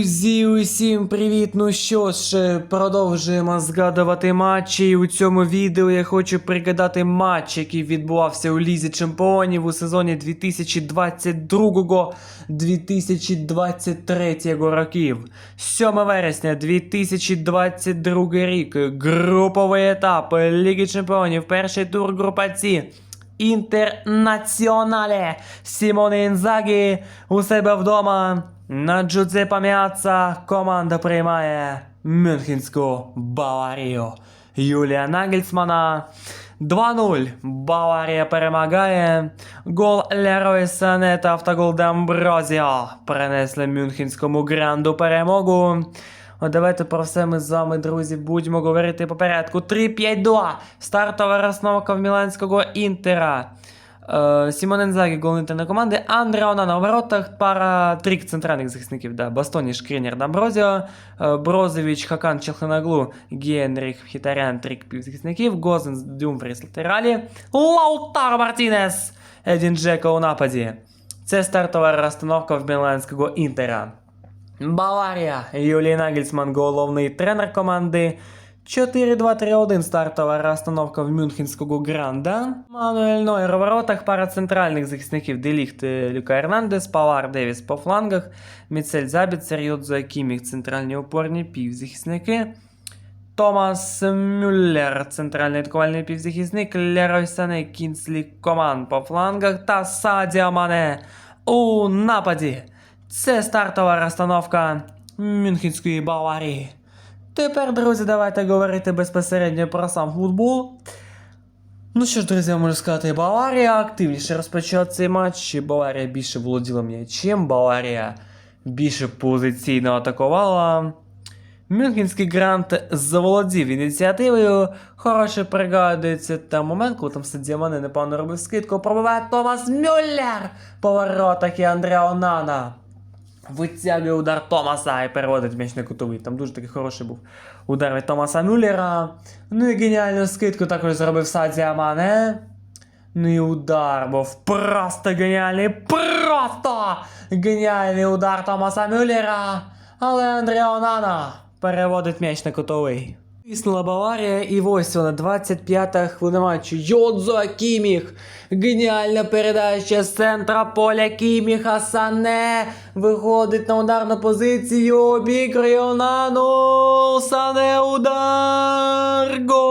Друзі, усім привіт! Ну що ж, е, продовжуємо згадувати матчі. І у цьому відео я хочу пригадати матч, який відбувався у Лізі Чемпіонів у сезоні 2022-2023 років. 7 вересня 2022 рік. Груповий етап Ліги Чемпіонів. Перший тур група С. Інтернаціонале Сімоне Інзагі у себе вдома. На Джузеппе Міаца команда приймає Мюнхенську Баварію. Юлія Нагельсмана 2-0. Баварія перемагає. Гол Лерой Сане та автогол Дамброзіо принесли Мюнхенському гранду перемогу. Давайте про все ми з вами, друзі, будемо говорити по порядку. 3-5-2. Стартова розновка в Міланського Інтера. Е, Сімон Інзагі, гол інтерної команди. Андре Онана у воротах. Пара трик центральних захисників. Да. Бастоні, Шкрінер, Дамброзіо. Е, Брозович, Хакан, Челханаглу, Генріх, Хітарян, трик півзахисників. Гозенс, Дюмфріс, латералі. Лаутаро Мартінес. Едін Джека у нападі. Це стартова розстановка в Міланського Інтера. Баварія. Юлій Нагельсман, головний тренер команди. 4-2-3-1 стартова розстановка в Мюнхенського Гранда. Мануель Нойер у воротах, пара центральних захисників Деліхт е, Люка Ернандес, Павар Девіс по флангах, Міцель Забіцер, Йодзо Кіміх, центральні опорні півзахисники. Томас Мюллер, центральний атакувальний півзахисник, Лерой Сане, Кінслі Коман по флангах та Садіо Мане у нападі. Це стартова розстановка Мюнхенської Баварії. Тепер, друзі, давайте говорити безпосередньо про сам футбол. Ну що ж, друзі, я можу сказати, Баварія активніше розпочала цей матч. Баварія більше володіла м'ячем, Баварія більше позиційно атакувала. Мюнхенський грант заволодів ініціативою. Хороше пригадується там момент, коли там Садіо Мане непевно робив скидку. Пробиває Томас Мюллер по воротах і Андреа Онана. Витягує удар Томаса і переводить м'яч на кутовий. Там дуже такий хороший був удар від Томаса Мюллера. Ну і геніальну скидку також зробив Садіо Амане. Ну і удар був просто геніальний, просто геніальний удар Томаса Мюллера. Але Андреа Онана переводить м'яч на кутовий. Тиснула Баварія, і ось вона, 25-та хвилина матчу. Йодзо Кіміх. Геніальна передача з центра поля Кіміха Сане. Виходить на ударну позицію. Обігрує Онану. Сане удар. Гол.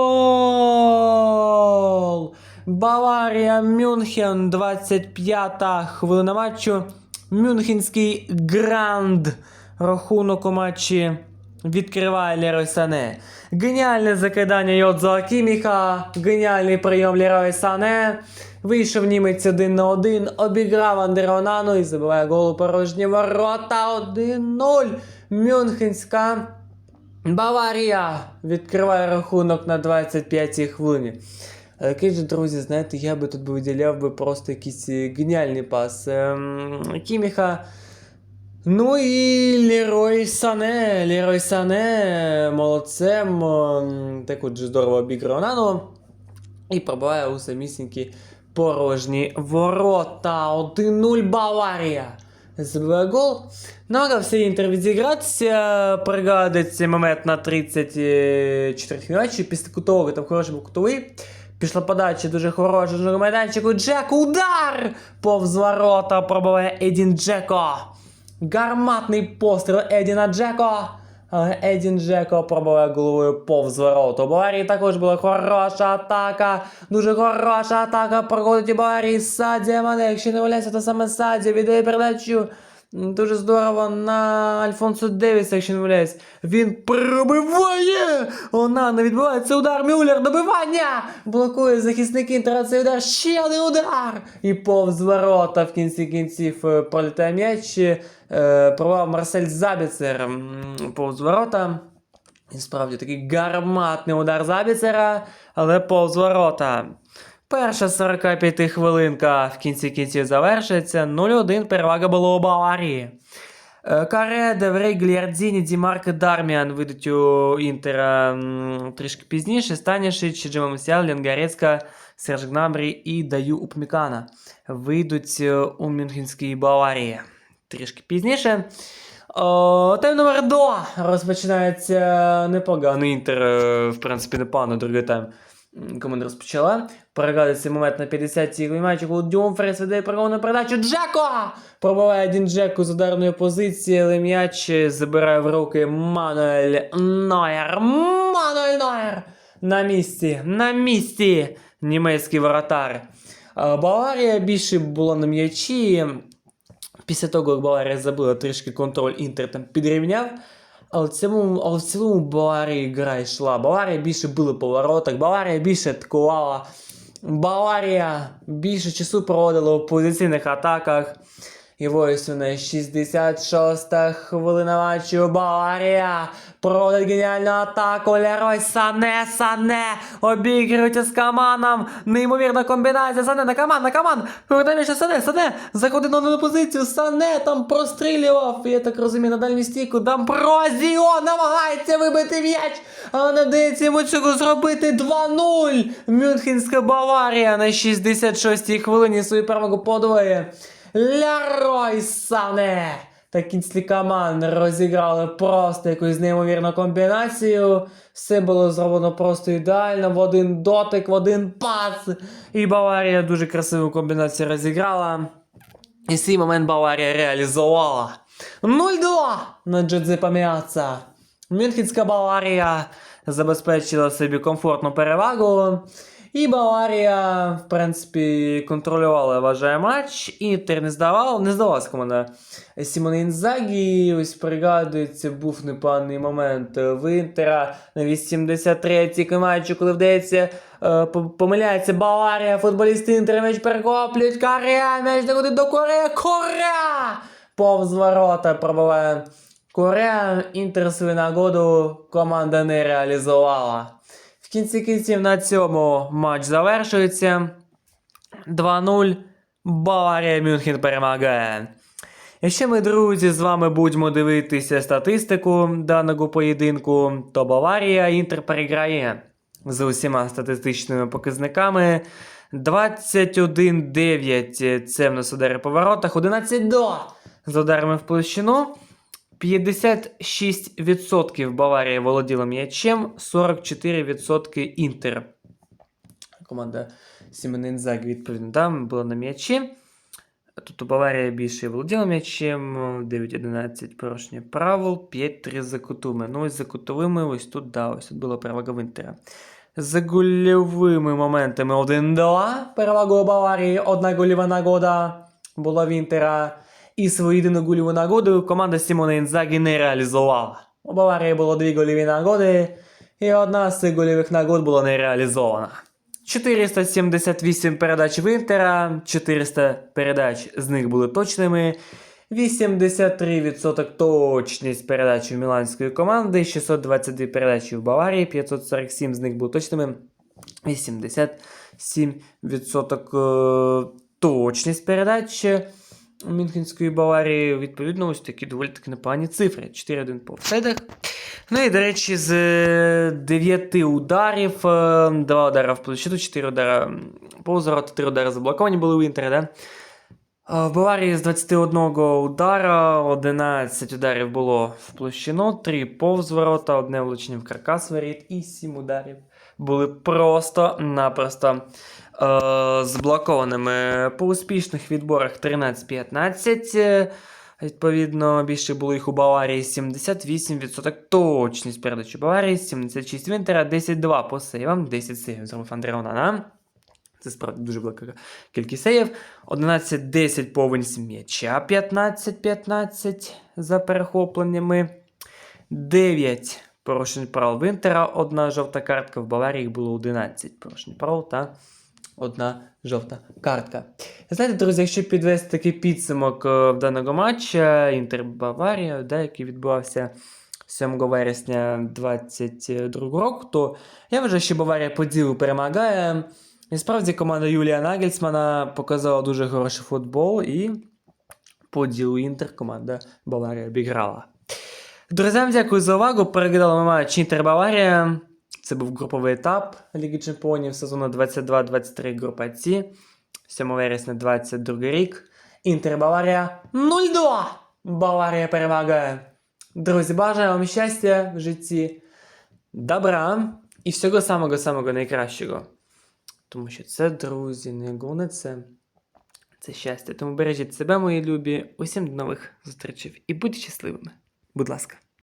Баварія Мюнхен. 25-та хвилина матчу. Мюнхенський гранд. Рахунок у матчі відкриває Лерой Сане. Геніальне закидання Йодзо Кіміха, геніальний прийом Лерой Сане. Вийшов німець один на один, обіграв Андеронану і забиває гол у порожні ворота 1-0. Мюнхенська Баварія відкриває рахунок на 25-й хвилині. Який же, друзі, знаєте, я би тут би виділяв би просто якийсь е, геніальний пас ем, Кіміха. Ну і Лерой Сане. Лерой Сане молодцем. ем, Так от же здорово обіграв Нану. І пробиває у самісінькі порожні ворота. 1-0 Баварія. Забиває гол. Намагався інтер відзігратися. Пригадується момент на 34 матчі. Після кутового там хороший був кутовий. Пішла подача дуже хороша майданчику. Джек удар! Повз ворота пробиває Едін Джеко. Гарматний постріл Едіна Джеко. Але Едін Джеко пробиває головою повз ворота. У Баварії також була хороша атака. Дуже хороша атака проходить у Баварії. Садія Мане. Якщо не валяється, то саме Садія віддає передачу. Дуже здорово на Альфонсо Девіса, якщо не валяюсь. Він пробиває! Вона не відбувається удар Мюллер, добивання! Блокує захисник Інтера цей удар, ще один удар! І повз ворота в кінці кінців е, пролітає м'яч. Е, Провав Марсель Забіцер повз ворота. І справді такий гарматний удар Забіцера, але повз ворота. Перша 45 хвилинка в кінці кінців завершується. 0-1 перевага була у Баварії. Е, Каре, Деврей, Гліардзіні, Дімарк, Дарміан вийдуть у Інтера трішки пізніше. Станішич, Джема Мусіал, Ленгарецька, Серж Гнабрі і Даю Упмікана вийдуть е, у Мюнхенській Баварії трішки пізніше. О, тайм номер 2 розпочинається непоганий інтер, е, в принципі, непогано другий тайм. Команда розпочала. Переглядає цей момент на 50-й матчі, коли Дюмфрес веде прогонну передачу Джеко! Пробиває один Джеку з ударної позиції, але м'яч забирає в руки Мануель Нойер. Мануель Нойер! На місці, на місці! Німецький воротар. Баварія більше була на м'ячі. Після того, як Баварія забила трішки контроль, Інтер там підрівняв. Але в цілому, але в цілому Баварії гра йшла. Баварія більше била по воротах, Баварія більше атакувала. Баварія більше часу проводила в позиційних атаках. І ось на 66-та хвилина матчу Баварія проводить геніальну атаку. Лерой Сане, Сане обігрується з Каманом. Неймовірна комбінація. Сане на Каман, на Каман. Повертає Сане, Сане. Заходить на нову позицію. Сане там прострілював. Я так розумію, на дальню стійку. Дамброзіо намагається вибити м'яч. Але не вдається йому цього зробити 2-0. Мюнхенська Баварія на 66-й хвилині свою перемогу подвоє. Лярой Сане! Та кінцлі команд розіграли просто якусь неймовірну комбінацію. Все було зроблено просто ідеально, в один дотик, в один пас. І Баварія дуже красиву комбінацію розіграла. І свій момент Баварія реалізувала. 0-2 на Джозепа Міаца. Мюнхенська Баварія забезпечила собі комфортну перевагу. І Баварія, в принципі, контролювала, я вважаю, матч. Інтер не здавав, не здавалася команда Сімони Інзагі. Ось пригадується, був непоганий момент в Інтера на 83-й матчі, коли вдається, е, помиляється Баварія, футболісти Інтера м'яч перехоплюють. Каря, м'яч доходить до Корея. Корея! Повз ворота пробиває Корея. Інтер свою нагоду команда не реалізувала. В кінці кінців на цьому матч завершується. 2-0. Баварія Мюнхен перемагає. І ще ми, друзі, з вами будемо дивитися статистику даного поєдинку, то Баварія Інтер переграє з усіма статистичними показниками. 21-9 це в нас удари по воротах, 11-2 з ударами в площину. 56% Баварія володіла м'ячем, 44% Інтер. Команда Сімен Інзагі, відповідно, там була на м'ячі. Тобто Баварія більше володіла м'ячем, 9-11 порушення правил, 5-3 за кутовими. Ну, ось за кутовими, ось тут, да, ось тут була перевага в Інтера. За гольовими моментами 1-2. Перевага у Баварії, одна гольова нагода була в Інтера. І свою єдину гольову нагоду команда Сімона Інзагі не реалізувала. У Баварії було дві гольові нагоди, і одна з цих гольових нагод була не реалізована. 478 передач в Інтера, 400 передач з них були точними. 83% точність передач у міланської команди, 622 передачі в Баварії, 547 з них були точними. 87% е, точність передач Мюнхенської Баварії. Відповідно, ось такі доволі таки непогані цифри. 4-1 по офсайдах. Ну і, до речі, з 9 ударів, 2 удари в площину, 4 удари повз ворота, 3 удари заблоковані були у Інтері, да? В Баварії з 21 удара 11 ударів було в площину, 3 повз ворота, одне влучення в каркас воріт і 7 ударів були просто-напросто е, зблокованими. По успішних відборах 13-15. е, Відповідно, більше було їх у Баварії 78% точність передачі Баварії, 76 в Інтера, 10-2 по сейвам, 10 сейвів зробив Андрей Онана. Це справді дуже велика кількість сейвів. 11-10 повністю м'яча, 15-15 за перехопленнями. 9 порушень правил в Інтера, одна жовта картка. В Баварії їх було 11 порушень правил та одна жовта картка. Знаєте, друзі, якщо підвести такий підсумок е, даного матча Інтер Баварія, да, який відбувався 7 вересня 2022 року, то я вважаю, що Баварія по ділу перемагає. І справді команда Юлія Нагельсмана показала дуже хороший футбол і по ділу Інтер команда Баварія обіграла. Друзям, дякую за увагу. Переглядали ми матч Інтер Баварія. Це був груповий етап Ліги Чемпіонів сезону 22-23 група С. 7 вересня 22 рік. Інтер Баварія 0-2 Баварія перемагає. Друзі, бажаю вам щастя в житті, добра і всього самого самого найкращого. Тому що це, друзі, не головне це, це щастя. Тому бережіть себе, мої любі. Усім до нових зустрічей і будьте щасливими. Будь ласка.